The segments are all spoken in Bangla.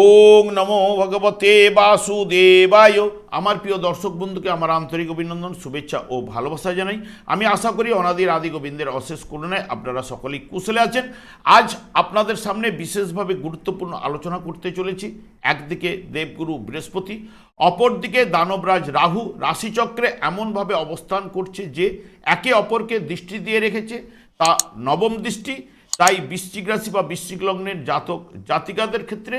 ওং নমো ভগবতে বাসুদেবায়। আমার প্রিয় দর্শক বন্ধুকে আমার আন্তরিক অভিনন্দন, শুভেচ্ছা ও ভালোবাসা জানাই। আমি আশা করি অনাদির আদি গোবিন্দের অশেষ করুণায় আপনারা সকলেই কুশলে আছেন। আজ আপনাদের সামনে বিশেষভাবে গুরুত্বপূর্ণ আলোচনা করতে চলেছি। একদিকে দেবগুরু বৃহস্পতি, অপরদিকে দানবরাজ রাহু রাশিচক্রে এমনভাবে অবস্থান করছে যে একে অপরকে দৃষ্টি দিয়ে রেখেছে। তা নবম দৃষ্টি, তাই বৃশ্চিক রাশি বা বৃশ্চিক লগ্নের জাতক জাতিকাদের ক্ষেত্রে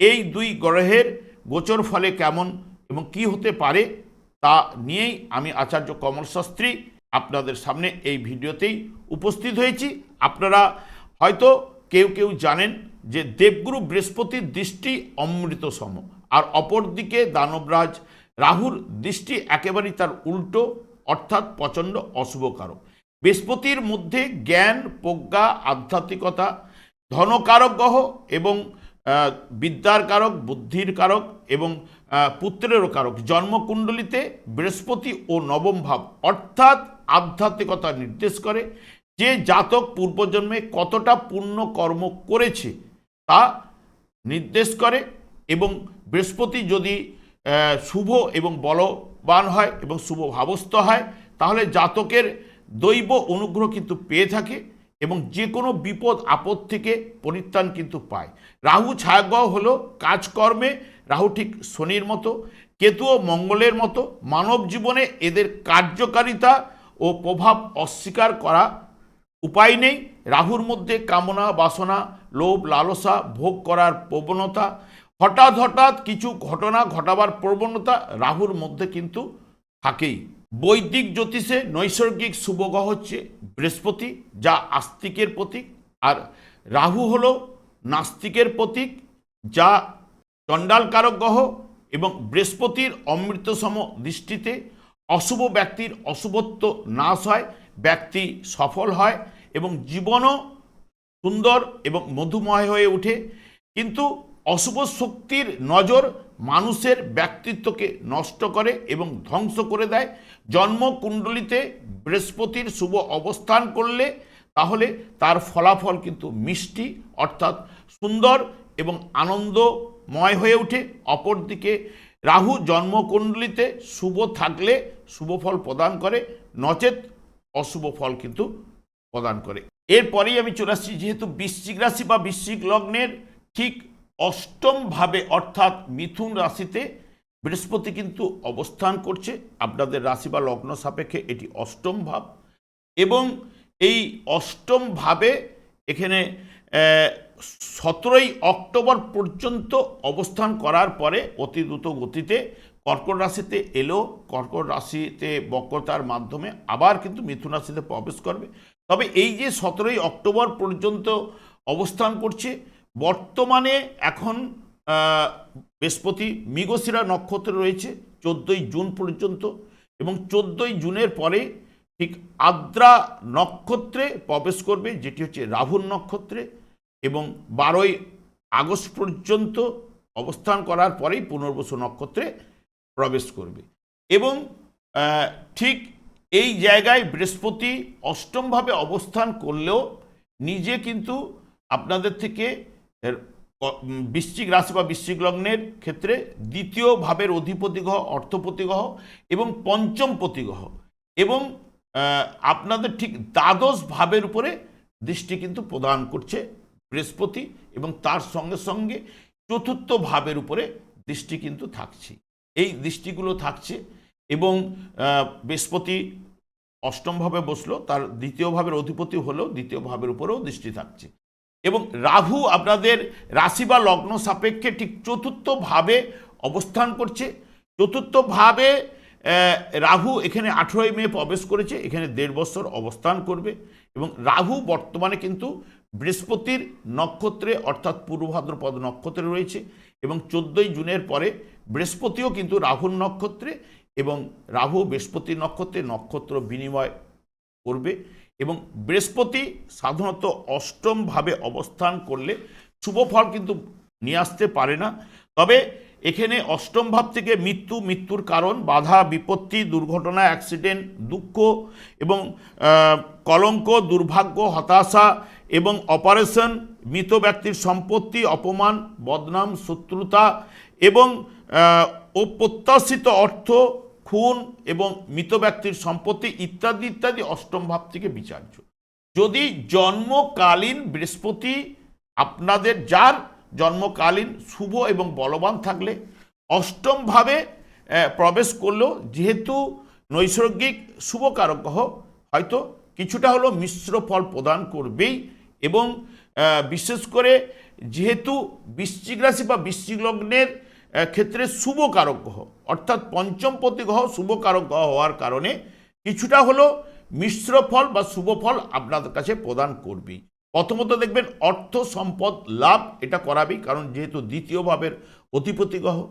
এই দুই গ্রহের গোচর ফলে কেমন এবং কি হতে পারে তা নিয়েই আমি আচার্য কমল শাস্ত্রী আপনাদের সামনে এই ভিডিওতেই উপস্থিত হয়েছি। আপনারা হয়তো কেউ কেউ জানেন যে দেবগুরু বৃহস্পতির দৃষ্টি অমৃত সম আর অপরদিকে দানবরাজ রাহুর দৃষ্টি একেবারেই তার উল্টো, অর্থাৎ প্রচণ্ড অশুভকারক। বৃহস্পতির মধ্যে জ্ঞান, প্রজ্ঞা, আধ্যাত্মিকতা, ধনকারক গ্রহ এবং বিদ্যার কারক, বুদ্ধির কারক এবং পুত্রেরও কারক। জন্মকুণ্ডলিতে বৃহস্পতি ও নবম ভাব অর্থাৎ আধ্যাত্মিকতা নির্দেশ করে যে জাতক পূর্বজন্মে কতটা পুণ্য কর্ম করেছে তা নির্দেশ করে এবং বৃহস্পতি যদি শুভ এবং বলবান হয় এবং শুভ ভাবস্থ হয়, তাহলে জাতকের দৈব অনুগ্রহ কিন্তু পেয়ে থাকে। এবং যে কোনো বিপদ, আপদ থেকে পরিত্রাণ কিন্তু পায়। রাহু ছায়াগ্রহ হলো কাজকর্মে, রাহু ঠিক শনির মতো কেতু ও মঙ্গলের মতো। মানব জীবনে এদের কার্যকারিতা ও প্রভাব অস্বীকার করা উপায় নেই। রাহুর মধ্যে কামনা, বাসনা, লোভ, লালসা ভোগ করার প্রবণতা, হঠাৎ হঠাৎ কিছু ঘটনা ঘটাবার প্রবণতা রাহুর মধ্যে কিন্তু থাকেই। বৈদিক জ্যোতিষে নৈসর্গিক শুভগ্রহ হচ্ছে বৃহস্পতি, যা আস্তিকের প্রতীক, আর রাহু হল নাস্তিকের প্রতীক, যা চণ্ডালকারক গ্রহ এবং বৃহস্পতির অমৃতসম দৃষ্টিতে অশুভ ব্যক্তির অশুভত্ব নাশ হয়, ব্যক্তি সফল হয় এবং জীবনও সুন্দর এবং মধুময় হয়ে ওঠে। কিন্তু অশুভ শক্তির নজর মানুষের ব্যক্তিত্বকে নষ্ট করে এবং ধ্বংস করে দেয়। জন্মকুণ্ডলিতে বৃহস্পতির শুভ অবস্থান করলে তাহলে তার ফলাফল কিন্তু মিষ্টি, অর্থাৎ সুন্দর এবং আনন্দময় হয়ে ওঠে। অপরদিকে রাহু জন্মকুণ্ডলিতে শুভ থাকলে শুভ ফল প্রদান করে, নচেত অশুভ ফল কিন্তু প্রদান করে। এরপরেই আমি চলে আসছি, যেহেতু বৃশ্চিক রাশি বা বৃশ্চিক লগ্নের ঠিক অষ্টম ভাবে অর্থাৎ মিথুন রাশিতে বৃহস্পতি কিন্তু অবস্থান করছে। আপনাদের রাশি বা লগ্ন সাপেক্ষে এটি অষ্টম ভাব এবং এই অষ্টম ভাবে এখানে সতেরোই অক্টোবর পর্যন্ত অবস্থান করার পরে অতি দ্রুত গতিতে কর্কট রাশিতে এলো। কর্কট রাশিতে বক্রতার মাধ্যমে আবার কিন্তু মিথুন রাশিতে প্রবেশ করবে। তবে এই যে সতেরোই অক্টোবর পর্যন্ত অবস্থান করছে বর্তমানে এখন বৃহস্পতি মৃগশিরা নক্ষত্রে রয়েছে, চোদ্দোই জুন পর্যন্ত এবং চোদ্দোই জুনের পরে ঠিক আদ্রা নক্ষত্রে প্রবেশ করবে, যেটি হচ্ছে রাহুর নক্ষত্রে এবং বারোই আগস্ট পর্যন্ত অবস্থান করার পরেই পুনর্বসু নক্ষত্রে প্রবেশ করবে। এবং ঠিক এই জায়গায় বৃহস্পতি অষ্টমভাবে অবস্থান করলেও নিজে কিন্তু আপনাদের থেকে এর বৃশ্চিক রাশি বা বৃশ্চিক লগ্নের ক্ষেত্রে দ্বিতীয় ভাবের অধিপতি গ্রহ অর্থপতি গ্রহ এবং পঞ্চম পতি গ্রহ এবং আপনাদের ঠিক দ্বাদশ ভাবের উপরে দৃষ্টি কিন্তু প্রদান করছে বৃহস্পতি এবং তার সঙ্গে সঙ্গে চতুর্থ ভাবের উপরে দৃষ্টি কিন্তু থাকছে। এই দৃষ্টিগুলো থাকছে এবং বৃহস্পতি অষ্টমভাবে বসল, তার দ্বিতীয় ভাবের অধিপতি হলেও দ্বিতীয় ভাবের উপরেও দৃষ্টি থাকছে। এবং রাহু আপনাদের রাশি বা লগ্ন সাপেক্ষে ঠিক চতুর্থভাবে অবস্থান করছে। চতুর্থভাবে রাহু এখানে আঠেরোই মে প্রবেশ করেছে, এখানে দেড় বছর অবস্থান করবে এবং রাহু বর্তমানে কিন্তু বৃহস্পতির নক্ষত্রে অর্থাৎ পূর্ব ভাদ্রপদ নক্ষত্রে রয়েছে এবং চোদ্দোই জুনের পরে বৃহস্পতিও কিন্তু রাহুর নক্ষত্রে এবং রাহু বৃহস্পতি নক্ষত্রে নক্ষত্র বিনিময় করবে। এবং বৃহস্পতি সাধারণত অষ্টমভাবে অবস্থান করলে শুভ ফল কিন্তু নিয়ে আসতে পারে না। তবে এখানে অষ্টম ভাব থেকে মৃত্যু, মৃত্যুর কারণ, বাধা, বিপত্তি, দুর্ঘটনা, অ্যাক্সিডেন্ট, দুঃখ এবং কলঙ্ক, দুর্ভাগ্য, হতাশা এবং অপারেশন, মৃত ব্যক্তির সম্পত্তি, অপমান, বদনাম, শত্রুতা এবং অপ্রত্যাশিত অর্থ খুন এবং মৃত ব্যক্তির সম্পত্তি ইত্যাদি ইত্যাদি অষ্টম ভাব থেকে বিচার্য। যদি জন্মকালীন বৃহস্পতি আপনাদের যার জন্মকালীন শুভ এবং বলবান থাকলে অষ্টমভাবে প্রবেশ করলেও যেহেতু নৈসর্গিক শুভকারক হয়তো কিছুটা হলো মিশ্র ফল প্রদান করবেই এবং বিশেষ করে যেহেতু বৃশ্চিক রাশি বা বৃশ্চিক লগ্নের ক্ষেত্রে শুভ কারক গ্রহ অর্থাৎ পঞ্চম গ্রহ শুভ কারক গ্রহ হওয়ার কারণে কিছুটা হলো মিশ্র ফল বা শুভ ফল আপনাদের কাছে প্রদান করবেই প্রথমত দেখবেন অর্থ সম্পদ লাভ এটা করাবেই কারণ যেহেতু দ্বিতীয় ভাবের অধিপতি গ্রহ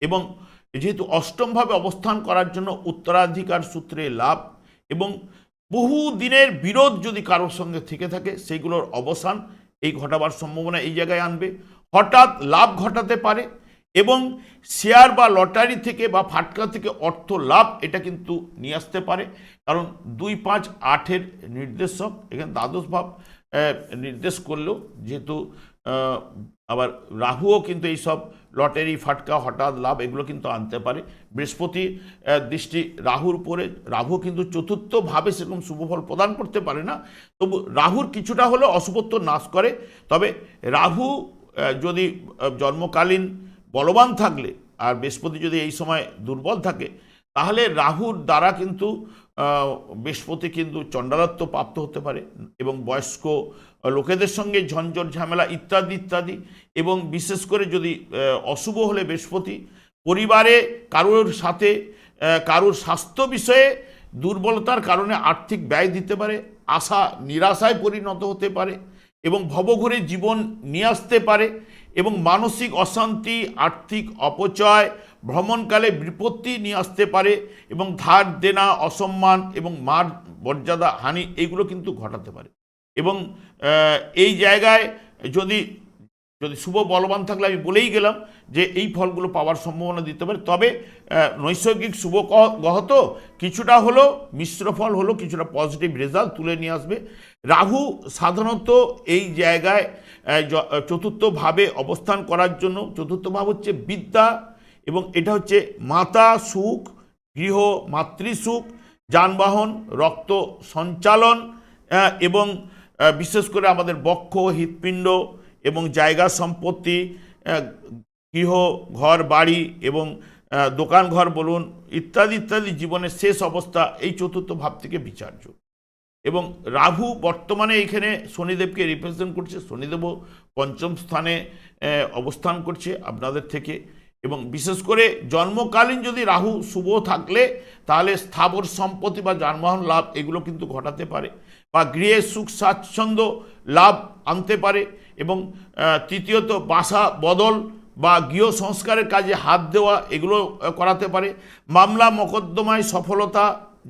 এবং যেহেতু অষ্টমভাবে অবস্থান করার জন্য উত্তরাধিকার সূত্রে লাভ এবং বহু দিনের বিরোধ যদি কারোর সঙ্গে থেকে থাকে সেইগুলোর অবসান এই ঘটাবার সম্ভাবনা এই জায়গায় আনবে। হঠাৎ লাভ ঘটাতে পারে এবং শেয়ার বা লটারি থেকে বা ফাটকা থেকে অর্থ লাভ, এটা কিন্তু নিয়ে আসতে পারে। কারণ দুই পাঁচ আটের নির্দেশক, এখানে দ্বাদশ ভাব নির্দেশ করলেও যেহেতু আবার রাহুও কিন্তু এই সব লটারি, ফাটকা, হঠাৎ লাভ এগুলো কিন্তু আনতে পারে। বৃহস্পতি দৃষ্টি রাহুর উপরে, রাহু কিন্তু চতুর্থভাবে সেরকম শুভফল প্রদান করতে পারে না। তবু রাহুর কিছুটা হলেও অশুভত্ব নাশ করে। তবে রাহু যদি জন্মকালীন বলবান থাকলে আর বৃহস্পতি যদি এই সময় দুর্বল থাকে, তাহলে রাহুর দ্বারা কিন্তু বৃহস্পতি কিন্তু চণ্ডালত্ব প্রাপ্ত হতে পারে এবং বয়স্ক লোকেদের সঙ্গে ঝঞ্ঝট, ঝামেলা ইত্যাদি ইত্যাদি এবং বিশেষ করে যদি অশুভ হলে বৃহস্পতি পরিবারে কারোর সাথে কারোর স্বাস্থ্য বিষয়ে দুর্বলতার কারণে আর্থিক ব্যয় দিতে পারে, আশা, নিরাশায় পরিণত হতে পারে এবং ভবঘুরে জীবন নিয়ে আসতে পারে এবং মানসিক অশান্তি, আর্থিক অপচয়, ভ্রমণকালে বিপত্তি নিয়ে আসতে পারে এবং ধার দেনা, অসম্মান এবং মার মর্যাদা, হানি এগুলো কিন্তু ঘটাতে পারে। এবং এই জায়গায় যদি যদি শুভ বলবান থাকলে আমি বলেই গেলাম যে এই ফলগুলো পাওয়ার সম্ভাবনা দিতে পারে। তবে নৈসর্গিক শুভ ক- গ্রহ তো কিছুটা হলো, মিশ্র ফল হলো, কিছুটা পজিটিভ রেজাল্ট তুলে নিয়ে আসবে। রাহু সাধারণত এই জায়গায় চতুর্থভাবে অবস্থান করার জন্য চতুর্থ ভাব হচ্ছে বিদ্যা এবং এটা হচ্ছে মাতা সুখ, গৃহ মাতৃসুখ যানবাহন, রক্ত সঞ্চালন এবং বিশেষ করে আমাদের বক্ষ, হৃৎপিণ্ড এবং জায়গা সম্পত্তি গৃহ, ঘর, বাড়ি এবং দোকান, ঘর বলুন, ইত্যাদি ইত্যাদি জীবনের শেষ অবস্থা এই চতুর্থ ভাব থেকে বিচার্য। এবং রাহু বর্তমানে এখানে শনিদেবকে রিপ্রেজেন্ট করছে, শনিদেবও পঞ্চম স্থানে অবস্থান করছে আপনাদের থেকে। এবং বিশেষ করে জন্মকালীন যদি রাহু শুভ থাকলে, তাহলে স্থাবর সম্পত্তি বা যানবাহন লাভ এগুলো কিন্তু ঘটাতে পারে বা গৃহে সুখ, স্বাচ্ছন্দ্য লাভ আনতে পারে। এবং তৃতীয়ত বাসা বদল বা গৃহ সংস্কারের কাজে হাত দেওয়া এগুলো করাতে পারে। মামলা মোকদ্দমায় সফলতা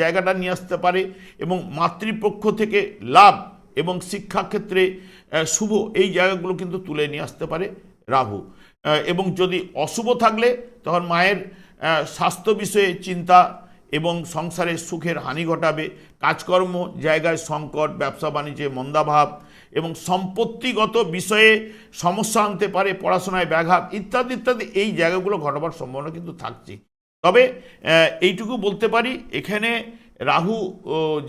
জায়গাটা নিয়ে আসতে পারে এবং মাতৃপক্ষ থেকে লাভ এবং শিক্ষাক্ষেত্রে শুভ এই জায়গাগুলো কিন্তু তুলে নিয়ে আসতে পারে রাহু। এবং যদি অশুভ থাকলে তখন মায়ের স্বাস্থ্য বিষয়ে চিন্তা এবং সংসারে সুখের হানি ঘটাবে। কাজকর্ম, জায়গায় সংকট, ব্যবসা, বাণিজ্যে মন্দাভাব এবং সম্পত্তিগত বিষয়ে সমস্যা আনতে পারে, পড়াশোনায় ব্যাঘাত ইত্যাদি ইত্যাদি এই জায়গাগুলো ঘটাবার সম্ভাবনা কিন্তু থাকছে। তবে এইটুকু বলতে পারি, এখানে রাহু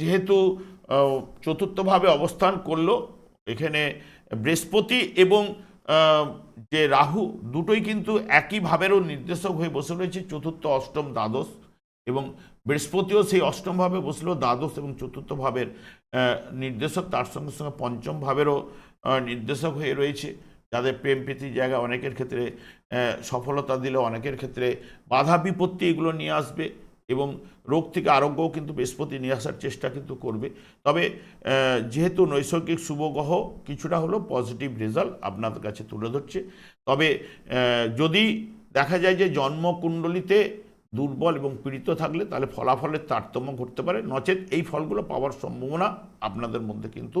যেহেতু চতুর্থভাবে অবস্থান করল, এখানে বৃহস্পতি এবং যে রাহু, দুটোই কিন্তু একই ভাবেরও নির্দেশক হয়ে বসে রয়েছে, চতুর্থ, অষ্টম, দ্বাদশ। এবং বৃহস্পতিও সেই অষ্টম ভাবে বসলেও দ্বাদশ এবং চতুর্থ ভাবের নির্দেশক, তার সঙ্গে সঙ্গে পঞ্চম ভাবেরও নির্দেশক হয়ে রয়েছে। যাদের প্রেম প্রীতির জায়গা অনেকের ক্ষেত্রে সফলতা দিলে অনেকের ক্ষেত্রে বাধা, বিপত্তি এগুলো নিয়ে আসবে এবং রোগ থেকে আরোগ্যও কিন্তু বৃহস্পতি নিয়ে আসার চেষ্টা কিন্তু করবে। তবে যেহেতু নৈসর্গিক শুভ গ্রহ কিছুটা হলেও পজিটিভ রেজাল্ট আপনাদের কাছে তুলে ধরছে। তবে যদি দেখা যায় যে জন্মকুণ্ডলিতে দুর্বল এবং পীড়িত থাকলে তাহলে ফলাফলের তারতম্য ঘটতে পারে। নচেত এই ফলগুলো পাওয়ার সম্ভাবনা আপনাদের মধ্যে কিন্তু